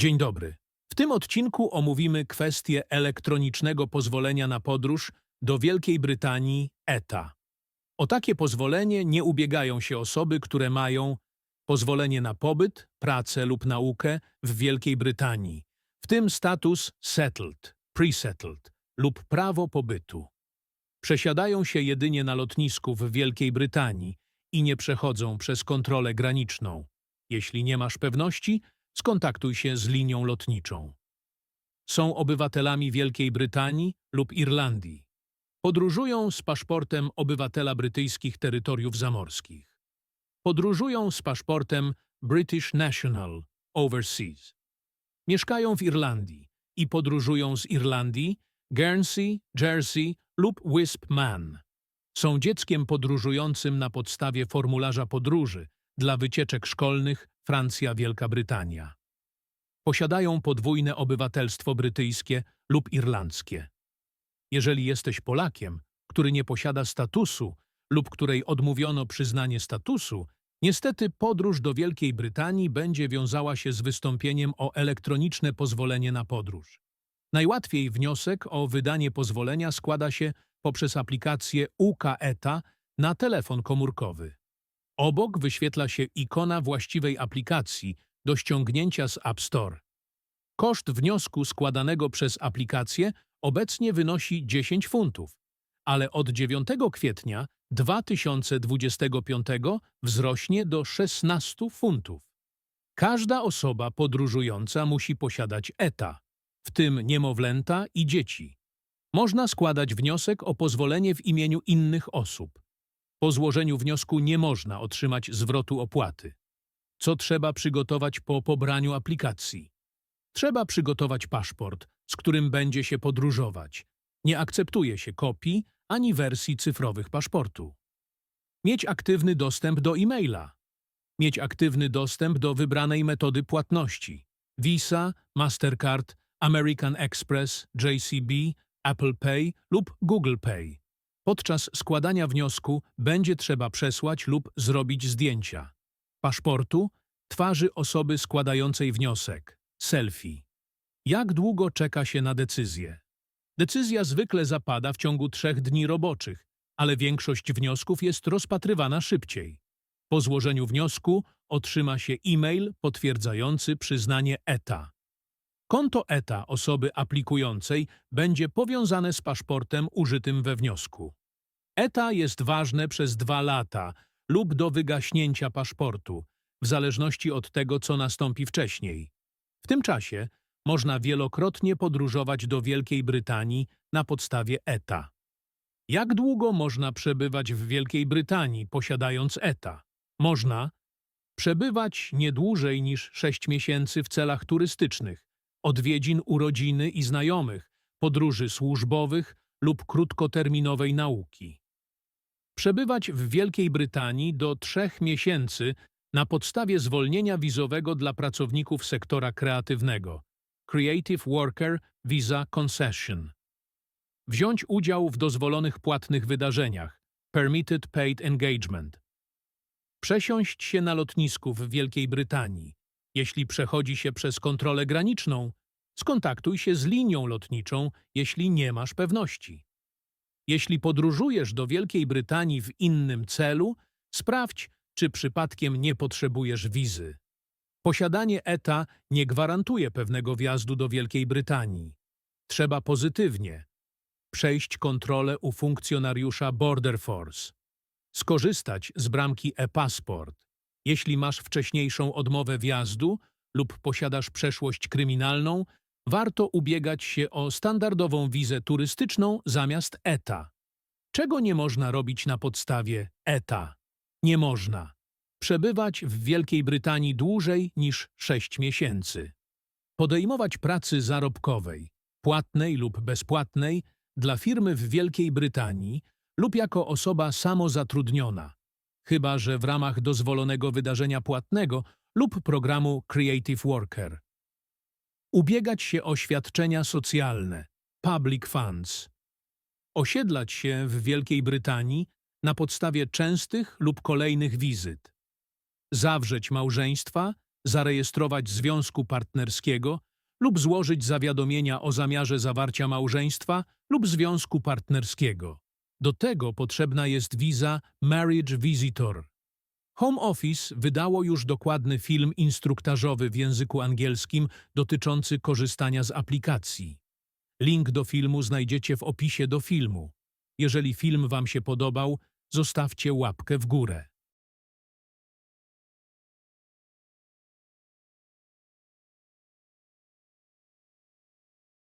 Dzień dobry. W tym odcinku omówimy kwestię elektronicznego pozwolenia na podróż do Wielkiej Brytanii ETA. O takie pozwolenie nie ubiegają się osoby, które mają pozwolenie na pobyt, pracę lub naukę w Wielkiej Brytanii, w tym status settled, pre-settled lub prawo pobytu. Przesiadają się jedynie na lotnisku w Wielkiej Brytanii i nie przechodzą przez kontrolę graniczną. Jeśli nie masz pewności, skontaktuj się z linią lotniczą. Są obywatelami Wielkiej Brytanii lub Irlandii. Podróżują z paszportem obywatela brytyjskich terytoriów zamorskich. Podróżują z paszportem British National Overseas. Mieszkają w Irlandii i podróżują z Irlandii, Guernsey, Jersey lub Wisp Man. Są dzieckiem podróżującym na podstawie formularza podróży dla wycieczek szkolnych Francja-Wielka Brytania. Posiadają podwójne obywatelstwo brytyjskie lub irlandzkie. Jeżeli jesteś Polakiem, który nie posiada statusu lub której odmówiono przyznanie statusu, niestety podróż do Wielkiej Brytanii będzie wiązała się z wystąpieniem o elektroniczne pozwolenie na podróż. Najłatwiej wniosek o wydanie pozwolenia składa się poprzez aplikację UK ETA na telefon komórkowy. Obok wyświetla się ikona właściwej aplikacji do ściągnięcia z App Store. Koszt wniosku składanego przez aplikację obecnie wynosi 10 funtów, ale od 9 kwietnia 2025 wzrośnie do 16 funtów. Każda osoba podróżująca musi posiadać ETA, w tym niemowlęta i dzieci. Można składać wniosek o pozwolenie w imieniu innych osób. Po złożeniu wniosku nie można otrzymać zwrotu opłaty. Co trzeba przygotować po pobraniu aplikacji? Trzeba przygotować paszport, z którym będzie się podróżować. Nie akceptuje się kopii ani wersji cyfrowych paszportu. Mieć aktywny dostęp do e-maila. Mieć aktywny dostęp do wybranej metody płatności. Visa, Mastercard, American Express, JCB, Apple Pay lub Google Pay. Podczas składania wniosku będzie trzeba przesłać lub zrobić zdjęcia paszportu, twarzy osoby składającej wniosek, selfie. Jak długo czeka się na decyzję? Decyzja zwykle zapada w ciągu trzech dni roboczych, ale większość wniosków jest rozpatrywana szybciej. Po złożeniu wniosku otrzyma się e-mail potwierdzający przyznanie ETA. Konto ETA osoby aplikującej będzie powiązane z paszportem użytym we wniosku. ETA jest ważne przez dwa lata lub do wygaśnięcia paszportu, w zależności od tego, co nastąpi wcześniej. W tym czasie można wielokrotnie podróżować do Wielkiej Brytanii na podstawie ETA. Jak długo można przebywać w Wielkiej Brytanii, posiadając ETA? Można przebywać nie dłużej niż 6 miesięcy w celach turystycznych, odwiedzin urodziny i znajomych, podróży służbowych lub krótkoterminowej nauki. Przebywać w Wielkiej Brytanii do trzech miesięcy na podstawie zwolnienia wizowego dla pracowników sektora kreatywnego Creative Worker Visa Concession. Wziąć udział w dozwolonych płatnych wydarzeniach Permitted Paid Engagement. Przesiąść się na lotnisku w Wielkiej Brytanii. Jeśli przechodzi się przez kontrolę graniczną, skontaktuj się z linią lotniczą, jeśli nie masz pewności. Jeśli podróżujesz do Wielkiej Brytanii w innym celu, sprawdź, czy przypadkiem nie potrzebujesz wizy. Posiadanie ETA nie gwarantuje pewnego wjazdu do Wielkiej Brytanii. Trzeba pozytywnie przejść kontrolę u funkcjonariusza Border Force, skorzystać z bramki e-passport. Jeśli masz wcześniejszą odmowę wjazdu lub posiadasz przeszłość kryminalną, warto ubiegać się o standardową wizę turystyczną zamiast ETA. Czego nie można robić na podstawie ETA? Nie można przebywać w Wielkiej Brytanii dłużej niż 6 miesięcy. Podejmować pracy zarobkowej, płatnej lub bezpłatnej, dla firmy w Wielkiej Brytanii lub jako osoba samozatrudniona, chyba że w ramach dozwolonego wydarzenia płatnego lub programu Creative Worker. Ubiegać się o świadczenia socjalne, public funds. Osiedlać się w Wielkiej Brytanii na podstawie częstych lub kolejnych wizyt zawrzeć małżeństwa zarejestrować związku partnerskiego lub złożyć zawiadomienia o zamiarze zawarcia małżeństwa lub związku partnerskiego. Do tego potrzebna jest wiza Marriage Visitor. Home Office wydało już dokładny film instruktażowy w języku angielskim dotyczący korzystania z aplikacji. Link do filmu znajdziecie w opisie do filmu. Jeżeli film Wam się podobał, zostawcie łapkę w górę.